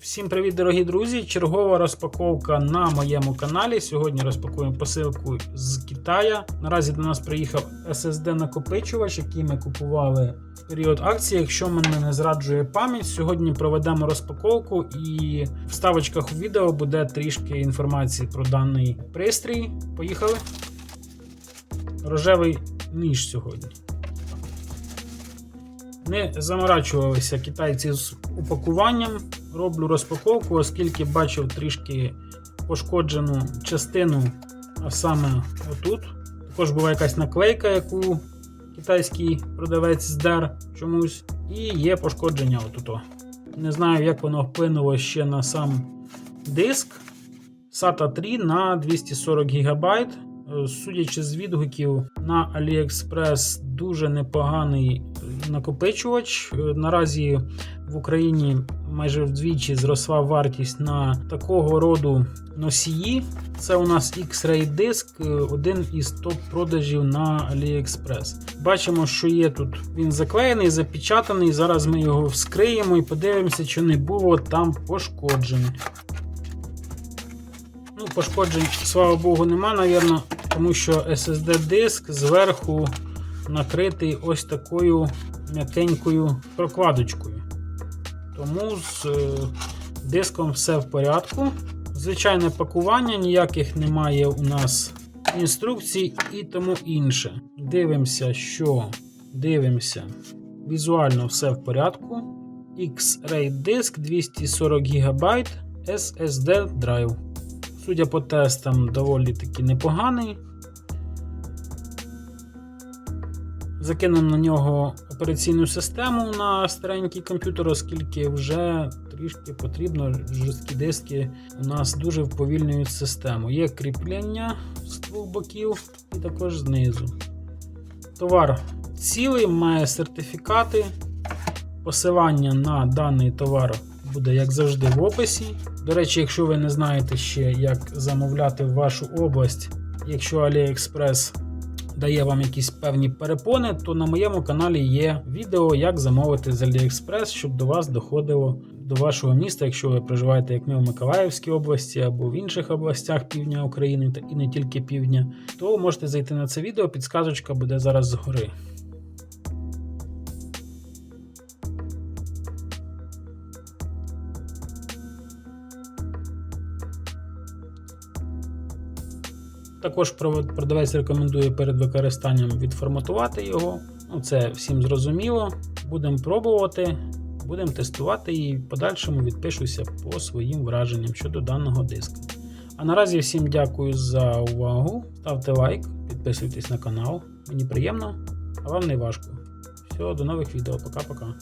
Всім привіт, дорогі друзі! Чергова розпаковка на моєму каналі. Сьогодні розпакуємо посилку з Китая. Наразі до нас приїхав SSD накопичувач, який ми купували в період акції. Якщо мене не зраджує пам'ять, сьогодні проведемо розпаковку і в ставочках у відео буде трішки інформації про даний пристрій. Поїхали. Рожевий ніж сьогодні. Не заморачувалися китайці з упакуванням. Роблю розпаковку, оскільки бачив трішки пошкоджену частину, а саме отут. Також була якась наклейка, яку китайський продавець здер чомусь. І є пошкодження отут. Не знаю, як воно вплинуло ще на сам диск. SATA 3 на 240 ГБ. Судячи з відгуків на AliExpress, дуже непоганий накопичувач. Наразі в Україні майже вдвічі зросла вартість на такого роду носії. Це у нас X-Ray диск, один із топ-продажів на AliExpress. Бачимо, що є тут він заклеєний, запечатаний. Зараз ми його вскриємо і подивимося, чи не було там пошкоджень. Ну, Пошкоджень, слава Богу, нема, навірно, тому що SSD-диск зверху накритий ось такою м'якенькою прокладочкою. Тому з е, диском все в порядку. Звичайне пакування, ніяких немає у нас інструкцій і тому інше. Дивимося, що дивимося. Візуально все в порядку. X-Ray диск 240 ГБ SSD драйв. Судя по тестам, доволі таки непоганий. Закинемо на нього операційну систему на старенький комп'ютер, оскільки вже трішки потрібно. Жорсткі диски у нас дуже вповільнюють систему. Є кріплення з двох боків і також знизу. Товар цілий, має сертифікати. Посилання на даний товар буде, як завжди, в описі. До речі, якщо ви не знаєте ще, як замовляти в вашу область, якщо AliExpress дає вам якісь певні перепони, то на моєму каналі є відео, як замовити з AliExpress, щоб до вас доходило до вашого міста, якщо ви проживаєте як ми в Миколаївській області або в інших областях півдня України, і не тільки півдня, то можете зайти на це відео, підсказочка буде зараз згори. Також продавець рекомендує перед використанням відформатувати його. Ну, Це всім зрозуміло. Будемо пробувати, будемо тестувати і в подальшому відпишуся по своїм враженням щодо даного диска. А наразі всім дякую за увагу. Ставте лайк, підписуйтесь на канал. Мені приємно, а вам не важко. Все, до нових відео. Пока-пока.